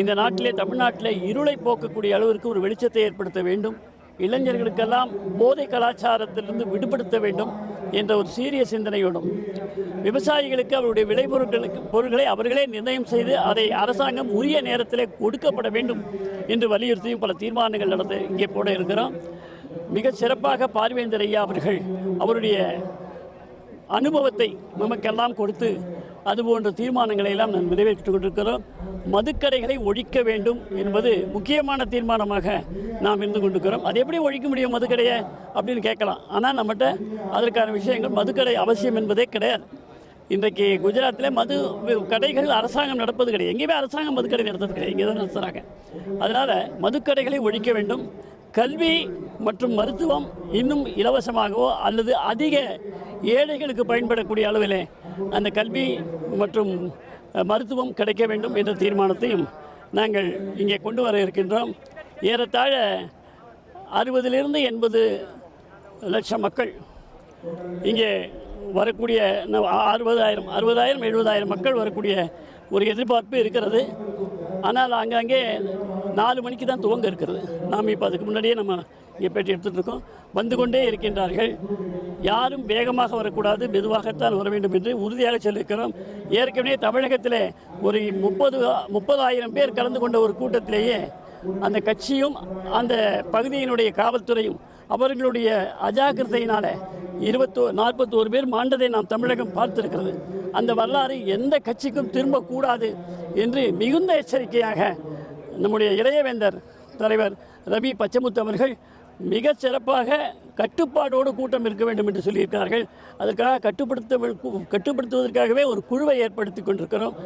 இந்த நாட்டிலே தமிழ்நாட்டிலே இருளை போக்கக்கூடிய அளவிற்கு ஒரு வெளிச்சத்தை ஏற்படுத்த வேண்டும். இளைஞர்களுக்கெல்லாம் போதை கலாச்சாரத்திலிருந்து விடுபடுத்த வேண்டும் என்ற ஒரு சீரிய சிந்தனையோடும் விவசாயிகளுக்கு அவருடைய விளைபொருட்களுக்கு பொருட்களை அவர்களே நிர்ணயம் செய்து அதை அரசாங்கம் உரிய நேரத்திலே கொடுக்கப்பட வேண்டும் என்று வலியுறுத்தியும் பல தீர்மானங்கள் நடந்து இங்கே போட இருக்கிறோம். மிக சிறப்பாக பார்வேந்தர் ஐயா அவர்கள் அவருடைய அனுபவத்தை நமக்கெல்லாம் கொடுத்து அதுபோன்ற தீர்மானங்களை எல்லாம் நாம் நிறைவேற்றிக் கொண்டிருக்கிறோம். மதுக்கடைகளை ஒழிக்க வேண்டும் என்பது முக்கியமான தீர்மானமாக நாம் இருந்து கொண்டிருக்கிறோம். அது எப்படி ஒழிக்க முடியும் மதுக்கடையை அப்படின்னு கேட்கலாம். ஆனால் நம்மகிட்ட அதற்கான விஷயங்கள் மதுக்கடை அவசியம் என்பதே கிடையாது. இன்றைக்கு குஜராத்தில் மது கடைகள் அரசாங்கம் நடப்பது கிடையாது. எங்கேயுமே அரசாங்கம் மதுக்கடை நடத்துறது கிடையாது. இங்கே தான் நடத்துகிறாங்க அதனால் மதுக்கடைகளை ஒழிக்க வேண்டும். கல்வி மற்றும் மருத்துவம் இன்னும் இலவசமாகவோ அல்லது அதிக ஏழைகளுக்கு பயன்படக்கூடிய அளவிலே அந்த கல்வி மற்றும் மருத்துவம் கிடைக்க வேண்டும் என்ற தீர்மானத்தையும் நாங்கள் இங்கே கொண்டு வர இருக்கின்றோம். ஏறத்தாழ அறுபதிலிருந்து எண்பது லட்சம் மக்கள் இங்கே வரக்கூடிய அறுபதாயிரம் அறுபதாயிரம் எழுபதாயிரம் மக்கள் வரக்கூடிய ஒரு எதிர்பார்ப்பு இருக்கிறது. ஆனால் ஆங்காங்கே நாலு மணிக்கு தான் துவங்க இருக்கிறது. நாம் இப்போ அதுக்கு முன்னாடியே நம்ம இங்கே பேட்டி எடுத்துகிட்டு இருக்கோம். வந்து கொண்டே இருக்கின்றார்கள். யாரும் வேகமாக வரக்கூடாது. மெதுவாகத்தான் வர வேண்டும் என்று உறுதியாக சொல்லியிருக்கிறோம். ஏற்கனவே தமிழகத்தில் ஒரு முப்பது முப்பதாயிரம் பேர் கலந்து கொண்ட ஒரு கூட்டத்திலேயே அந்த கட்சியும் அந்த பகுதியினுடைய காவல்துறையும் அவர்களுடைய அஜாக்கிரதையினால் இருபத்தோ நாற்பத்தோரு பேர் மாண்டதை நாம் தமிழகம் பார்த்திருக்கிறது. அந்த வரலாறு எந்த கட்சிக்கும் திரும்பக்கூடாது என்று மிகுந்த எச்சரிக்கையாக நம்முடைய இளையவேந்தர் தலைவர் ரவி பச்சமுத்து அவர்கள் மிக சிறப்பாக கட்டுப்பாடோடு கூட்டம் இருக்க வேண்டும் என்று சொல்லியிருக்கிறார்கள். அதற்காக கட்டுப்படுத்த கட்டுப்படுத்துவதற்காகவே ஒரு குழுவை ஏற்படுத்தி கொண்டிருக்கிறோம்.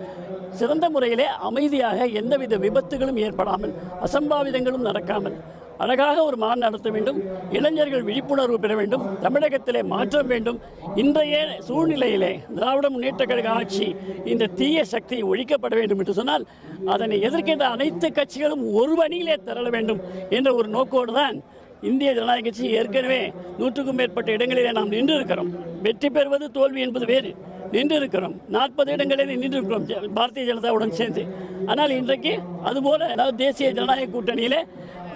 சிறந்த முறையிலே அமைதியாக எந்தவித விபத்துகளும் ஏற்படாமல் அசம்பாவிதங்களும் நடக்காமல் அழகாக ஒரு மாநாடு நடத்த வேண்டும் இளைஞர்கள் விழிப்புணர்வு பெற வேண்டும் தமிழகத்திலே மாற்றம் வேண்டும். இன்றைய சூழ்நிலையிலே திராவிட முன்னேற்ற கழக ஆட்சி இந்த தீய சக்தி ஒழிக்கப்பட வேண்டும் என்று சொன்னால் அதனை எதிர்க்கின்ற அனைத்து கட்சிகளும் ஒரு வழியிலே திரள வேண்டும் என்ற ஒரு நோக்கோடு தான் இந்திய ஜனநாயக கட்சி ஏற்கனவே நூற்றுக்கும் மேற்பட்ட இடங்களிலே நாம் நின்று இருக்கிறோம் வெற்றி பெறுவது தோல்வி என்பது வேறு. நின்று இருக்கிறோம் நாற்பது இடங்களில் நின்று இருக்கிறோம் ஜ- பாரதிய ஜனதாவுடன் சேர்ந்து. ஆனால் இன்றைக்கு அதுபோல அதாவது தேசிய ஜனநாயக கூட்டணியிலே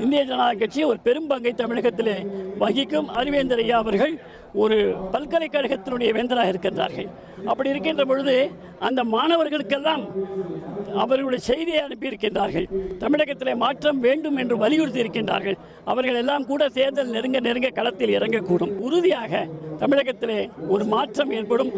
இந்திய ஜனநாயக கட்சி ஒரு பெரும் பங்கை தமிழகத்திலே வகிக்கும் அறிவேந்தர் ஐயா அவர்கள் ஒரு பல்கலைக்கழகத்தினுடைய வேந்தராக இருக்கின்றார்கள். அப்படி இருக்கின்ற பொழுது அந்த மாணவர்களுக்கெல்லாம் அவர்களுடைய செய்தியை அனுப்பியிருக்கின்றார்கள். தமிழகத்திலே மாற்றம் வேண்டும் என்று வலியுறுத்தி இருக்கின்றார்கள். அவர்கள் எல்லாம் கூட தேர்தல் நெருங்க நெருங்க களத்தில் இறங்கக்கூடும். உறுதியாக தமிழகத்திலே ஒரு மாற்றம் ஏற்படும்.